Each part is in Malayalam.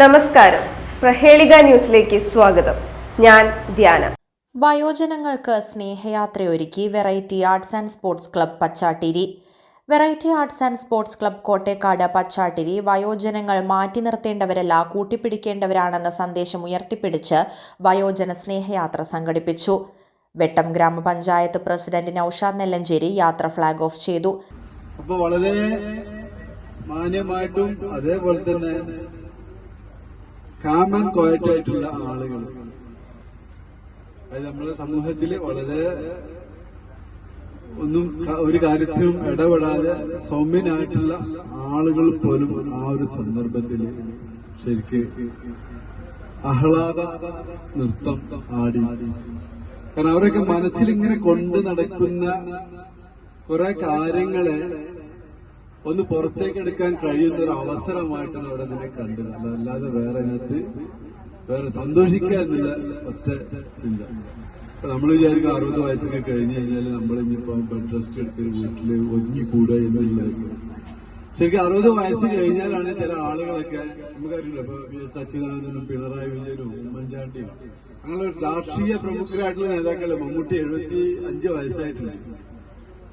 നമസ്കാരം. പ്രഹേളിക ന്യൂസിലേക്ക് സ്വാഗതം. ഞാൻ ധ്യാന. വയോജനങ്ങൾക്ക് സ്നേഹയാത്രയൊരുക്കി variety arts and sports club Pachattiri. Variety arts and sports club Kottekkad Pachattiri വയോജനങ്ങൾ മാറ്റി നിർത്തേണ്ടവരല്ല കൂട്ടിപ്പിടിക്കേണ്ടവരാണെന്ന സന്ദേശം ഉയർത്തിപ്പിടിച്ച് വയോജന സ്നേഹയാത്ര സംഘടിപ്പിച്ചു. വെട്ടം ഗ്രാമപഞ്ചായത്ത് പ്രസിഡന്റ് നൌഷാദ് നെല്ലഞ്ചേരി യാത്ര ഫ്ളാഗ് ഓഫ് ചെയ്തു. അപ്പോൾ വളരെ മാന്യമായിട്ടും അതേപോലെ തന്നെ കാം ആൻഡ് ക്വയറ്റ് ആയിട്ടുള്ള ആളുകൾ. അത് നമ്മുടെ സമൂഹത്തിൽ വളരെ ഒന്നും ഒരു കാര്യത്തിനും ഇടപെടാതെ സൗമ്യനായിട്ടുള്ള ആളുകൾ പോലും ആ ഒരു സന്ദർഭത്തിൽ ശരിക്ക് ആഹ്ലാദ നൃത്തം ആടി. കാരണം അവരൊക്കെ മനസ്സിലിങ്ങനെ കൊണ്ട് നടക്കുന്ന കുറെ കാര്യങ്ങളെ ഒന്ന് പുറത്തേക്ക് എടുക്കാൻ കഴിയുന്ന ഒരു അവസരമായിട്ടാണ് അവരതിനെ കണ്ടത്. അതല്ലാതെ വേറെ അതിനകത്ത് വേറെ സന്തോഷിക്കുക എന്നുള്ള ഒറ്റ ചിന്ത. നമ്മൾ വിചാരിക്കും അറുപത് വയസ്സൊക്കെ കഴിഞ്ഞു കഴിഞ്ഞാൽ നമ്മൾ ഇനിയിപ്പോ ബെഡ് റെസ്റ്റ് എടുത്ത് വീട്ടിൽ ഒതുങ്ങി കൂടുക എന്നുള്ളത് ശരിക്കും അറുപത് വയസ്സ് കഴിഞ്ഞാലാണ് ചില ആളുകളൊക്കെ നമുക്കറിയില്ല ഇപ്പൊ വി പിണറായി വിജയനും ഉമ്മൻചാണ്ടിയും അങ്ങനെ രാഷ്ട്രീയ പ്രമുഖരായിട്ടുള്ള നേതാക്കളെ മമ്മൂട്ടി എഴുപത്തി അഞ്ച് വയസ്സായിട്ടുണ്ട്.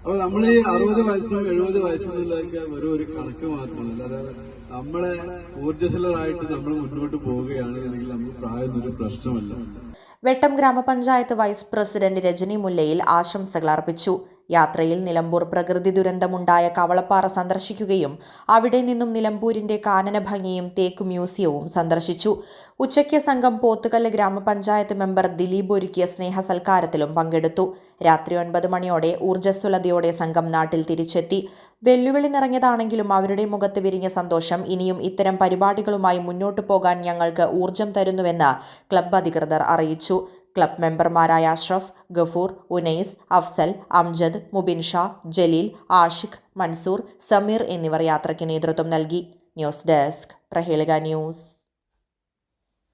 അപ്പൊ നമ്മൾ ഈ അറുപത് വയസ്സും എഴുപത് വയസ്സും എന്നുള്ളതൊക്കെ വെറും ഒരു കണക്ക് മാത്രമാണ്. അല്ലാതെ നമ്മളെ ഊർജസ്വലരായിട്ട് നമ്മൾ മുന്നോട്ട് പോവുകയാണ് അല്ലെങ്കിൽ നമുക്ക് പ്രായം ഒരു പ്രശ്നമല്ല. വെട്ടം ഗ്രാമപഞ്ചായത്ത് വൈസ് പ്രസിഡന്റ് രജനി മുല്ലയിൽ ആശംസകൾ അർപ്പിച്ചു. യാത്രയിൽ നിലമ്പൂർ പ്രകൃതി ദുരന്തമുണ്ടായ കവളപ്പാറ സന്ദർശിക്കുകയും അവിടെ നിന്നും നിലമ്പൂരിന്റെ കാനന ഭംഗിയും തേക്ക് മ്യൂസിയവും സന്ദർശിച്ചു. ഉച്ചയ്ക്ക് സംഘം പോത്തുകല്ല് ഗ്രാമപഞ്ചായത്ത് മെമ്പർ ദിലീപ് ഒരുക്കിയ സ്നേഹ സൽക്കാരത്തിലും പങ്കെടുത്തു. രാത്രി ഒൻപത് മണിയോടെ ഊർജസ്വലതയോടെ സംഘം നാട്ടിൽ തിരിച്ചെത്തി. വെല്ലുവിളി നിറഞ്ഞതാണെങ്കിലും അവരുടെ മുഖത്ത് വിരിഞ്ഞ സന്തോഷം. ഇനിയും ഇത്തരം പരിപാടികളുമായി മുന്നോട്ടു പോകാൻ ഞങ്ങൾക്ക് ഊർജം തരുന്നുവെന്ന് ക്ലബ്ബ് അധികൃതർ അറിയിച്ചു. ക്ലബ് മെമ്പർമാരായ അഷ്റഫ് ഗഫൂർ ഉനൈസ് അഫ്സൽ അംജദ് മുബിൻ ഷാ ജലീൽ ആഷിഖ് മൻസൂർ സമീർ എന്നിവർ യാത്രയ്ക്ക് നേതൃത്വം നൽകി. News desk Prahelika news.